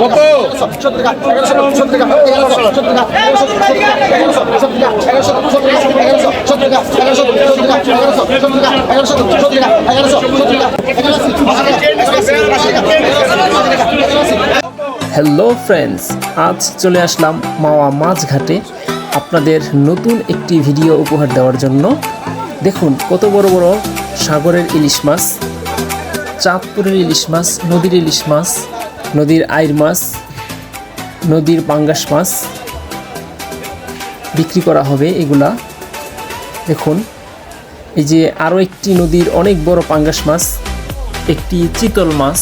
কত? Hello friends আজ চলে আসলাম মাওয়া মাছঘাটে আপনাদের নতুন একটি ভিডিও উপহার দেওয়ার জন্য। দেখুন, কত বড় বড় সাগরের ইলিশ মাছ, চাঁদপুরের ইলিশ মাছ, নদীর ইলিশ মাছ নদীর আইর মাছ, নদীর পাঙ্গাস মাছ বিক্রি করা হবে এগুলা। দেখুন, এই যে আরও একটি নদীর অনেক বড় পাঙ্গাস মাছ, একটি চিতল মাছ,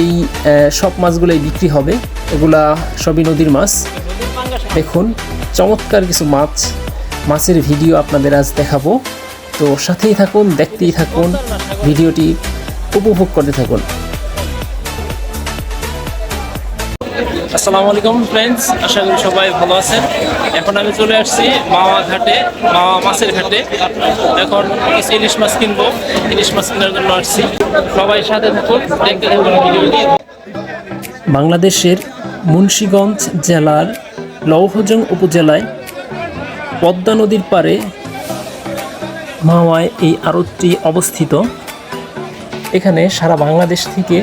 এই সব মাছগুলোই বিক্রি হবে। এগুলা সবই নদীর মাছ। দেখুন, চমৎকার কিছু মাছ, মাছের ভিডিও আপনাদের আজ দেখাবো। তো সাথেই থাকুন, দেখতেই থাকুন, ভিডিওটি উপভোগ করতে থাকুন। আসসালামু আলাইকুম ফ্রেন্ডস আশা করি সবাই ভালো আছেন। এখন আমি চলে আসছি মাওয়া ঘাটে, মাওয়া মাছের ঘাটে। এখন কিছু ইলিশ মাছ কিনবো। ইলিশ মাছ কেনার জন্য আসছি। সবাই সাথে থাকুন, দেখতে থাকুন ভিডিওটি। বাংলাদেশের মুন্সীগঞ্জ জেলার লৌহজং উপজেলায় পদ্মা নদীর পারে মাওয়ায় এই আড়তটি অবস্থিত। এখানে সারা বাংলাদেশ থেকে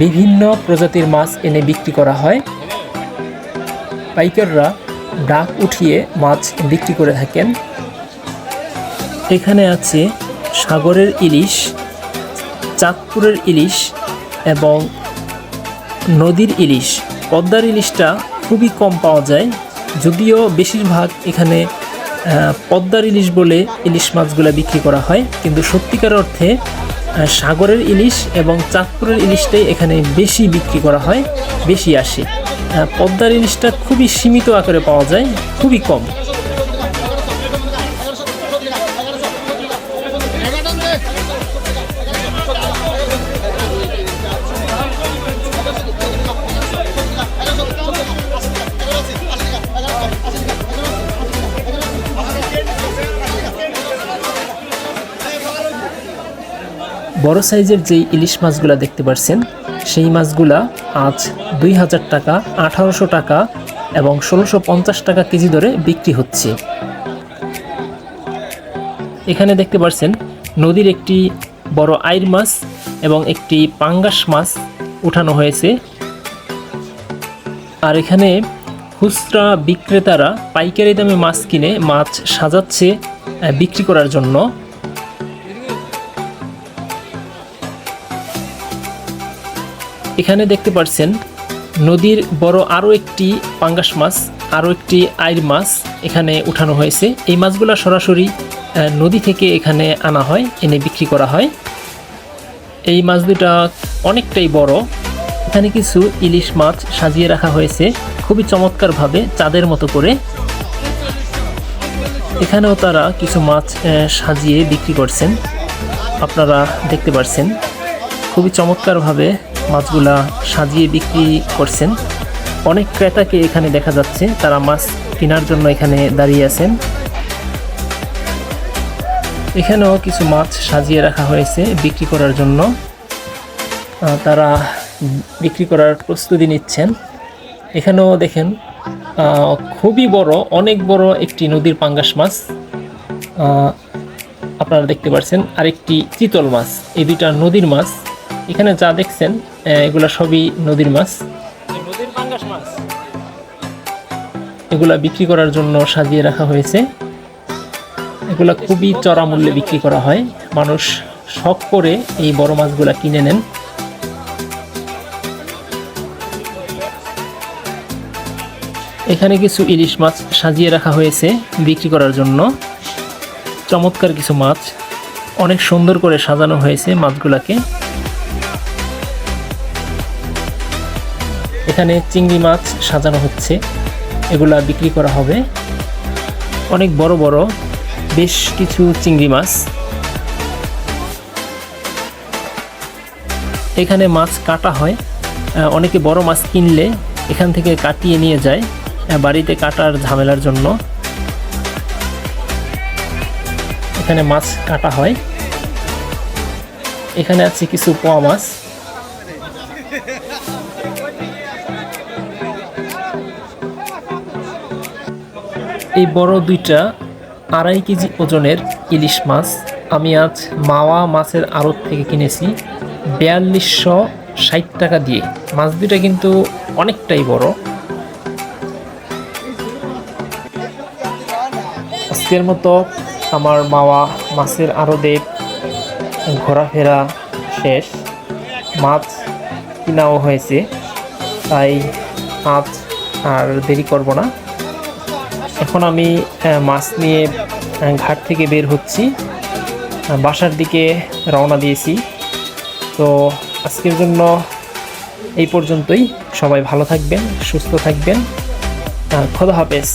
বিভিন্ন প্রজাতির মাছ এনে বিক্রি করা হয়। পাইকাররা ডাক উঠিয়ে মাছ বিক্রি করে থাকেন। এখানে আছে সাগরের ইলিশ, চাঁদপুরের ইলিশ এবং নদীর ইলিশ। পদ্মার ইলিশটা খুবই কম পাওয়া যায়, যদিও বেশিরভাগ এখানে পদ্মার ইলিশ বলে ইলিশ মাছগুলো বিক্রি করা হয়। কিন্তু সত্যিকার অর্থে সাগরের ইলিশ এবং চাঁদপুরের ইলিশটাই এখানে বেশি বিক্রি করা হয়, বেশি আসে। পদ্মার ইলিশটা খুবই সীমিত আকারে পাওয়া যায়, খুবই কম। বড় সাইজের যেই ইলিশ মাছগুলা দেখতে পাচ্ছেন সেই মাছগুলা আজ দুই হাজার টাকা, আঠারোশো টাকা এবং ষোলোশো পঞ্চাশ টাকা কেজি দরে বিক্রি হচ্ছে। এখানে দেখতে পাচ্ছেন নদীর একটি বড় আইর মাছ এবং একটি পাঙ্গাস মাছ উঠানো হয়েছে। আর এখানে খুচরা বিক্রেতারা পাইকারি দামে মাছ কিনে মাছ সাজাচ্ছে বিক্রি করার জন্য। এখানে দেখতে পাচ্ছেন নদীর বড় আরও একটি পাঙ্গাস মাছ আরও একটি আইর মাছ এখানে উঠানো হয়েছে। এই মাছগুলো সরাসরি নদী থেকে এখানে আনা হয়, এনে বিক্রি করা হয়। এই মাছ দুটা অনেকটাই বড়। এখানে কিছু ইলিশ মাছ সাজিয়ে রাখা হয়েছে, খুবই চমৎকারভাবে, চাঁদের মতো করে। এখানেও তারা কিছু মাছ সাজিয়ে বিক্রি করছেন। আপনারা দেখতে পাচ্ছেন খুবই চমৎকারভাবে মাছগুলা সাজিয়ে বিক্রি করছেন। অনেক ক্রেতাকে এখানে দেখা যাচ্ছে, তারা মাছ কেনার জন্য এখানে দাঁড়িয়ে আছেন। এখানেও কিছু মাছ সাজিয়ে রাখা হয়েছে বিক্রি করার জন্য। তারা বিক্রি করার প্রস্তুতি নিচ্ছেন। এখানেও দেখেন খুবই বড়, অনেক বড় একটি নদীর পাঙ্গাস মাছ। আপনারা দেখতে পাচ্ছেন আরেকটি চিতল মাছ, এই দুইটা নদীর মাছ। এখানে যা দেখছেন এগুলা সবই নদীর মাছ নদীর পাঙ্গাস মাছ। এগুলা বিক্রি করার জন্য সাজিয়ে রাখা হয়েছে। এগুলা খুবই চড়া মূল্যে বিক্রি করা হয়। মানুষ শখ করে এই বড় মাছগুলা কিনে নেন। এখানে কিছু ইলিশ মাছ সাজিয়ে রাখা হয়েছে বিক্রি করার জন্য। চমৎকার কিছু মাছ। অনেক সুন্দর করে সাজানো হয়েছে মাছগুলাকে। এখানে চিংড়ি মাছ সাজানো হচ্ছে। এগুলা বিক্রি করা হবে। অনেক বড় বড় বেশ কিছু চিংড়ি মাছ। এখানে মাছ কাটা হয়। অনেকে বড় মাছ কিনলে এখান থেকে কাটিয়ে নিয়ে যায় বাড়িতে কাটার ঝামেলার জন্য। এখানে মাছ কাটা হয়। এখানে আছে কিছু পোয়া মাছ। এই বড় দুইটা আড়াই কেজি ওজনের ইলিশ মাছ আমি আজ মাওয়া মাছের আড়ত থেকে কিনেছি বিয়াল্লিশশো ষাট টাকা দিয়ে। মাছ দুইটা কিন্তু অনেকটাই বড়। আজকের মতো আমার মাওয়া মাছের আড়তে ঘোরাফেরা শেষ। মাছ কিনাও হয়েছে, তাই আজ আর দেরি করব না। এখন আমি মাছ নিয়ে ঘাট থেকে বের হচ্ছি। বাসার দিকে রওনা দিয়েছি। তো আজকের জন্য এই পর্যন্তই। সবাই ভালো থাকবেন, সুস্থ থাকবেন। খোদা হাফেজ।